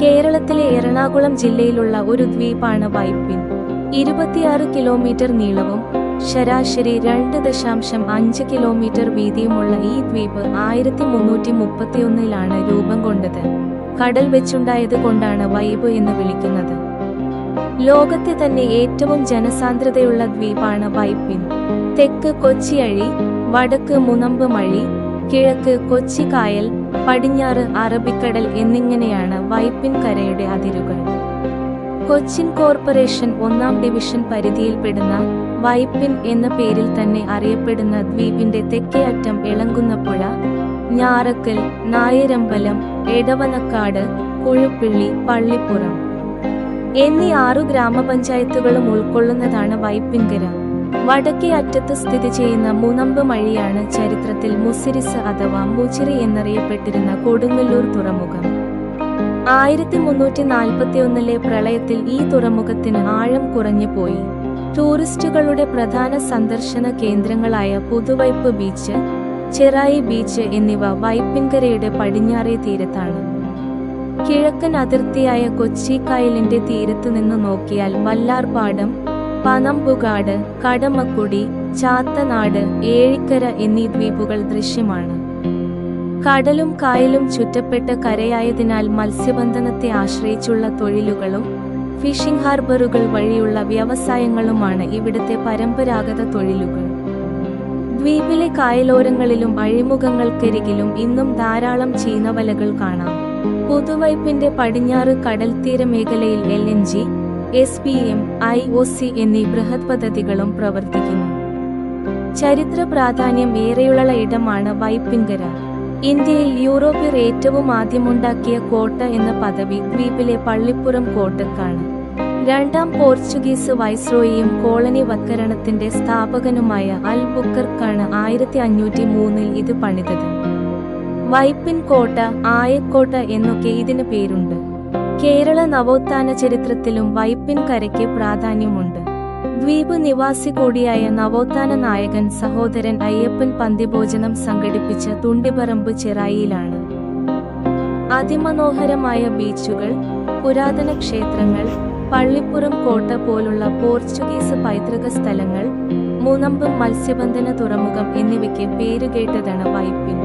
കേരളത്തിലെ എറണാകുളം ജില്ലയിലുള്ള ഒരു ദ്വീപാണ് വൈപ്പിൻ. ഇരുപത്തിയാറ് കിലോമീറ്റർ നീളവും ശരാശരി രണ്ട് ദശാംശം അഞ്ച് കിലോമീറ്റർ വീതിയുമുള്ള ഈ ദ്വീപ് ആയിരത്തി മുന്നൂറ്റി മുപ്പത്തിയൊന്നിലാണ് രൂപം കൊണ്ടത്. കടൽ വെച്ചുണ്ടായത് കൊണ്ടാണ് വൈബ് എന്ന് വിളിക്കുന്നത്. ലോകത്തെ തന്നെ ഏറ്റവും ജനസാന്ദ്രതയുള്ള ദ്വീപാണ് വൈപ്പിൻ. തെക്ക് കൊച്ചിയഴി വടക്ക് മുനമ്പ് മഴി കിഴക്ക് കൊച്ചി കായൽ പടിഞ്ഞാറ് അറബിക്കടൽ എന്നിങ്ങനെയാണ് വൈപ്പിൻ കരയുടെ അതിരുകൾ. കൊച്ചിൻ കോർപ്പറേഷൻ ഒന്നാം ഡിവിഷൻ പരിധിയിൽപ്പെടുന്ന വൈപ്പിൻ എന്ന പേരിൽ തന്നെ അറിയപ്പെടുന്ന ദ്വീപിന്റെ തെക്കേ അറ്റം ഇളങ്കുന്നപ്പുഴ ഞാറക്കൽ നായരമ്പലം എടവനക്കാട് കുഴുപ്പിള്ളി പള്ളിപ്പുറം എന്നീ ആറു ഗ്രാമപഞ്ചായത്തുകളും ഉൾക്കൊള്ളുന്നതാണ് വൈപ്പിൻകര വടക്കേ അറ്റത്ത് സ്ഥിതി ചെയ്യുന്ന മുനമ്പ് മഴിയാണ് ചരിത്രത്തിൽ മുസിരിസ് അഥവാ മുച്ചിറി എന്നറിയപ്പെട്ടിരുന്ന കൊടുങ്ങല്ലൂർ തുറമുഖം. ആയിരത്തി മുന്നൂറ്റി നാൽപ്പത്തിയൊന്നിലെ പ്രളയത്തിൽ ഈ തുറമുഖത്തിന് ആഴം കുറഞ്ഞു പോയി. ടൂറിസ്റ്റുകളുടെ പ്രധാന സന്ദർശന കേന്ദ്രങ്ങളായ പുതുവൈപ്പ് ബീച്ച് ചെറായി ബീച്ച് എന്നിവ വൈപ്പിൻകരയുടെ പടിഞ്ഞാറേ തീരത്താണ്. കിഴക്കൻ അതിർത്തിയായ കൊച്ചിക്കായലിന്റെ തീരത്തു നിന്ന് നോക്കിയാൽ വല്ലാർപാടം പനമ്പുകാട് കടമക്കുടി ചാത്തനാട് ഏഴിക്കര എന്നീ ദ്വീപുകൾ ദൃശ്യമാണ്. കടലും കായലും ചുറ്റപ്പെട്ട കരയായതിനാൽ മത്സ്യബന്ധനത്തെ ആശ്രയിച്ചുള്ള തൊഴിലുകളും ഫിഷിംഗ് ഹാർബറുകൾ വഴിയുള്ള വ്യവസായങ്ങളുമാണ് ഇവിടുത്തെ പരമ്പരാഗത തൊഴിലുകൾ. ദ്വീപിലെ കായലോരങ്ങളിലും അഴിമുഖങ്ങൾക്കരികിലും ഇന്നും ധാരാളം ചീനവലകൾ കാണാം. പുതുവൈപ്പിന്റെ പടിഞ്ഞാറ് കടൽത്തീര മേഖലയിൽ L N G S P M I O C എന്നീ ബൃഹത് പദ്ധതികളും പ്രവർത്തിക്കുന്നു. ചരിത്ര പ്രാധാന്യം ഏറെയുള്ള ഇടമാണ് വൈപ്പിൻകര. ഇന്ത്യയിൽ യൂറോപ്പിൽ ഏറ്റവും ആദ്യമുണ്ടാക്കിയ കോട്ട എന്ന പദവി ദ്വീപിലെ പള്ളിപ്പുറം കോട്ടക്കാണ്. രണ്ടാം പോർച്ചുഗീസ് വൈസ്രോയിയും കോളനി വത്കരണത്തിന്റെ സ്ഥാപകനുമായ അൽ ബുക്കർക്കാണ് ആയിരത്തി അഞ്ഞൂറ്റി മൂന്നിൽ ഇത് പണിതത്. വൈപ്പിൻ കോട്ട ആയക്കോട്ട എന്നൊക്കെ ഇതിന് പേരുണ്ട്. കേരള നവോത്ഥാന ചരിത്രത്തിലും വൈപ്പിൻ കരയ്ക്ക് പ്രാധാന്യമുണ്ട്. ദ്വീപ് നിവാസി കൂടിയായ നവോത്ഥാന നായകൻ സഹോദരൻ അയ്യപ്പൻ പന്തിഭോജനം സംഘടിപ്പിച്ച തുണ്ടിപ്പറമ്പ് ചെറായിയിലാണ് അതിമനോഹരമായ ബീച്ചുകൾ പുരാതന ക്ഷേത്രങ്ങൾ പള്ളിപ്പുറം കോട്ട പോലുള്ള പോർച്ചുഗീസ് പൈതൃക സ്ഥലങ്ങൾ മൂന്നമ്പ് മത്സ്യബന്ധന തുറമുഖം എന്നിവയ്ക്ക് പേരുകേട്ടതാണ് വൈപ്പിൻ.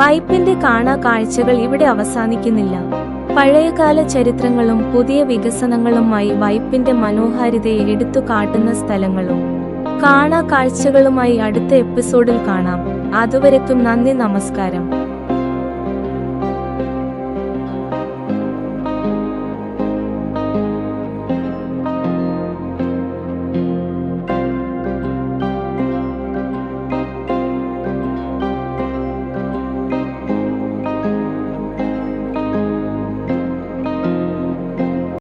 വൈപ്പിന്റെ കാണാ കാഴ്ചകൾ ഇവിടെ അവസാനിക്കുന്നില്ല. പഴയകാല ചരിത്രങ്ങളും പുതിയ വികസനങ്ങളുമായി വൈപ്പിന്റെ മനോഹാരിതയെ എടുത്തു കാട്ടുന്ന സ്ഥലങ്ങളും. കാണാ കാഴ്ചകളുമായി അടുത്ത എപ്പിസോഡിൽ കാണാം. അതുവരെക്കും നന്ദി നമസ്കാരം.